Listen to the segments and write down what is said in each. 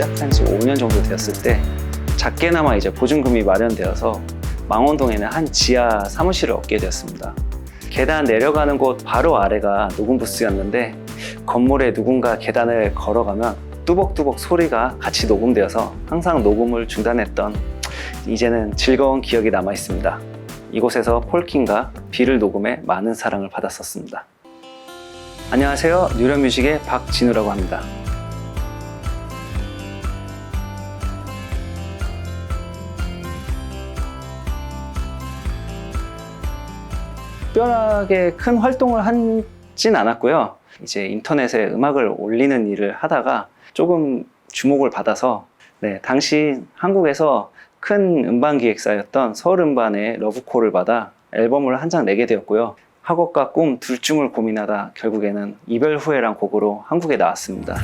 시작한 지 5년 정도 되었을 때 작게나마 이제 보증금이 마련되어서 망원동에는 한 지하 사무실을 얻게 되었습니다. 계단 내려가는 곳 바로 아래가 녹음 부스였는데 건물에 누군가 계단을 걸어가면 뚜벅뚜벅 소리가 같이 녹음되어서 항상 녹음을 중단했던 이제는 즐거운 기억이 남아 있습니다. 이곳에서 폴킨과 비를 녹음해 많은 사랑을 받았었습니다. 안녕하세요. 뉴런뮤직의 박진우라고 합니다. 특별하게 큰 활동을 하진 않았고요. 이제 인터넷에 음악을 올리는 일을 하다가 조금 주목을 받아서 네, 당시 한국에서 큰 음반 기획사였던 서울음반의 러브콜을 받아 앨범을 한 장 내게 되었고요. 학업과 꿈 둘 중을 고민하다 결국에는 이별 후회란 곡으로 한국에 나왔습니다.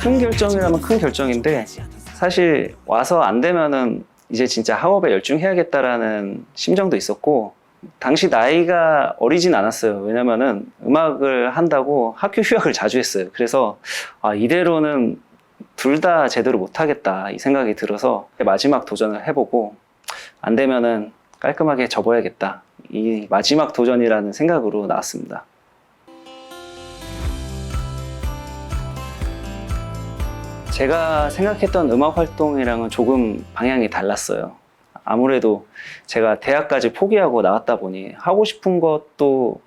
큰 결정이라면 큰 결정인데 사실 와서 안 되면은 이제 진짜 학업에 열중해야겠다라는 심정도 있었고 당시 나이가 어리진 않았어요. 왜냐면은 음악을 한다고 학교 휴학을 자주 했어요. 그래서 아, 이대로는 둘 다 제대로 못하겠다 이 생각이 들어서 마지막 도전을 해보고 안 되면은 깔끔하게 접어야겠다. 이 마지막 도전이라는 생각으로 나왔습니다. 제가 생각했던 음악 활동이랑은 조금 방향이 달랐어요. 아무래도 제가 대학까지 포기하고 나왔다 보니 하고 싶은 것도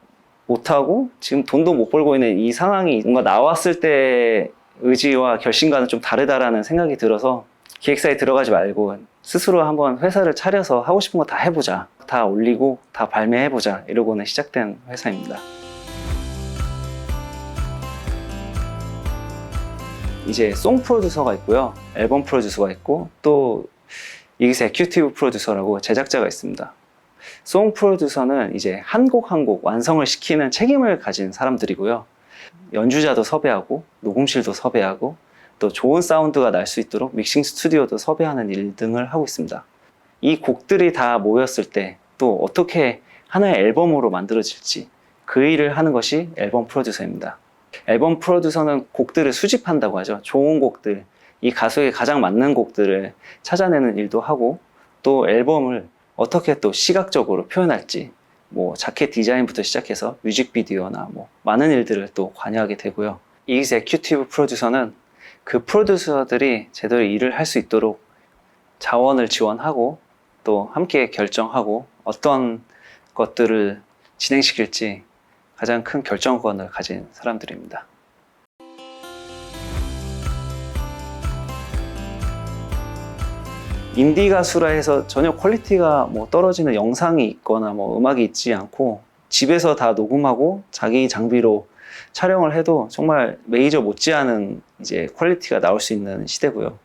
못하고 지금 돈도 못 벌고 있는 이 상황이 뭔가 나왔을 때 의지와 결심과는 좀 다르다라는 생각이 들어서 기획사에 들어가지 말고 스스로 한번 회사를 차려서 하고 싶은 거 다 해보자. 다 올리고 다 발매해보자. 이러고는 시작된 회사입니다. 이제 송 프로듀서가 있고요. 앨범 프로듀서가 있고 또 익세큐티브 프로듀서라고 제작자가 있습니다. 송 프로듀서는 이제 한 곡 한 곡 완성을 시키는 책임을 가진 사람들이고요. 연주자도 섭외하고 녹음실도 섭외하고 또 좋은 사운드가 날 수 있도록 믹싱 스튜디오도 섭외하는 일 등을 하고 있습니다. 이 곡들이 다 모였을 때 또 어떻게 하나의 앨범으로 만들어질지 그 일을 하는 것이 앨범 프로듀서입니다. 앨범 프로듀서는 곡들을 수집한다고 하죠. 좋은 곡들, 이 가수에게 가장 맞는 곡들을 찾아내는 일도 하고 또 앨범을 어떻게 또 시각적으로 표현할지 뭐 자켓 디자인부터 시작해서 뮤직비디오나 뭐 많은 일들을 또 관여하게 되고요. 이 executive 프로듀서는 그 프로듀서들이 제대로 일을 할 수 있도록 자원을 지원하고 또 함께 결정하고 어떤 것들을 진행시킬지 가장 큰 결정권을 가진 사람들입니다. 인디 가수라 해서 전혀 퀄리티가 뭐 떨어지는 영상이 있거나 뭐 음악이 있지 않고 집에서 다 녹음하고 자기 장비로 촬영을 해도 정말 메이저 못지않은 이제 퀄리티가 나올 수 있는 시대고요.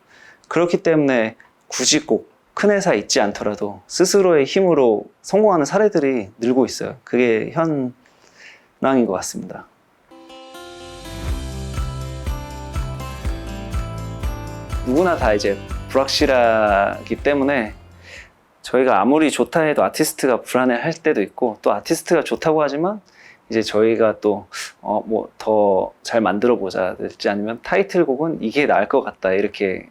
그렇기 때문에 굳이 꼭 큰 회사 에 있지 않더라도 스스로의 힘으로 성공하는 사례들이 늘고 있어요. 그게 현 황인 것 같습니다. 누구나 다 이제 불확실하기 때문에 저희가 아무리 좋다 해도 아티스트가 불안해 할 때도 있고 또 아티스트가 좋다고 하지만 이제 저희가 또 어 뭐 더 잘 만들어 보자 될지 아니면 타이틀곡은 이게 나을 것 같다 이렇게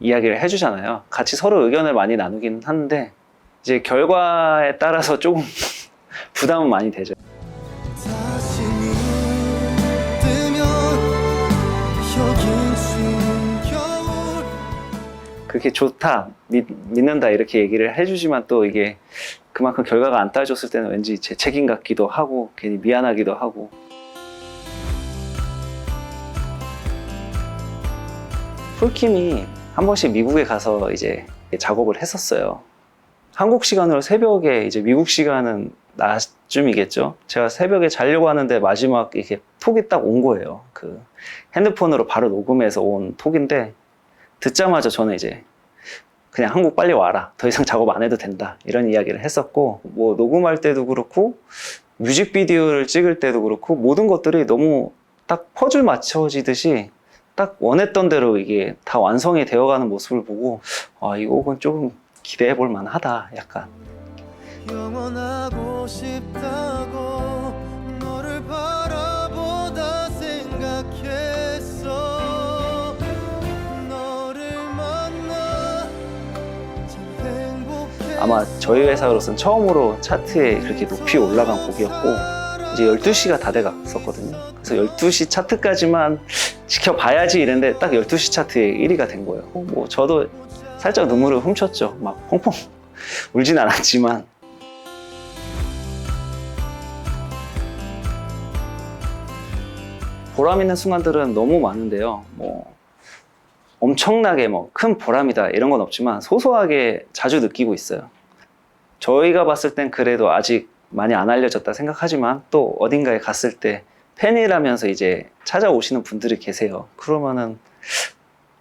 이야기를 해주잖아요. 같이 서로 의견을 많이 나누긴 하는데 이제 결과에 따라서 조금 부담은 많이 되죠. 그렇게 좋다, 믿, 믿는다 이렇게 얘기를 해주지만 또 이게 그만큼 결과가 안 따져줬을 때는 왠지 제 책임 같기도 하고 괜히 미안하기도 하고 폴킴이 한 번씩 미국에 가서 이제 작업을 했었어요. 한국 시간으로 새벽에 이제 미국 시간은 낮쯤이겠죠. 제가 새벽에 자려고 하는데 마지막 이렇게 톡이 딱 온 거예요. 그 핸드폰으로 바로 녹음해서 온 톡인데 듣자마자 저는 이제 그냥 한국 빨리 와라. 더 이상 작업 안 해도 된다. 이런 이야기를 했었고, 뭐 녹음할 때도 그렇고, 뮤직비디오를 찍을 때도 그렇고, 모든 것들이 너무 딱 퍼즐 맞춰지듯이 딱 원했던 대로 이게 다 완성이 되어가는 모습을 보고, 아, 이 곡은 조금 기대해 볼 만하다. 약간. 영원하고 싶다고 아마 저희 회사로서는 처음으로 차트에 그렇게 높이 올라간 곡이었고 이제 12시가 다 돼갔었거든요. 그래서 12시 차트까지만 지켜봐야지 이랬는데 딱 12시 차트에 1위가 된 거예요. 어, 뭐 저도 살짝 눈물을 훔쳤죠. 막 펑펑 울진 않았지만 보람 있는 순간들은 너무 많은데요. 뭐 엄청나게 뭐 큰 보람이다 이런 건 없지만 소소하게 자주 느끼고 있어요. 저희가 봤을 땐 그래도 아직 많이 안 알려졌다 생각하지만 또 어딘가에 갔을 때 팬이라면서 이제 찾아오시는 분들이 계세요. 그러면은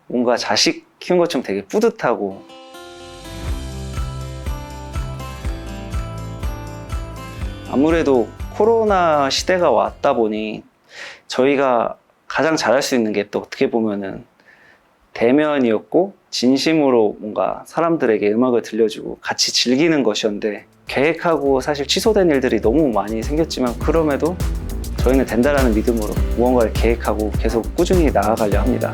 뭔가 자식 키운 것처럼 되게 뿌듯하고 아무래도 코로나 시대가 왔다 보니 저희가 가장 잘할 수 있는 게 또 어떻게 보면은 대면이었고 진심으로 뭔가 사람들에게 음악을 들려주고 같이 즐기는 것이었는데 계획하고 사실 취소된 일들이 너무 많이 생겼지만 그럼에도 저희는 된다라는 믿음으로 무언가를 계획하고 계속 꾸준히 나아가려 합니다.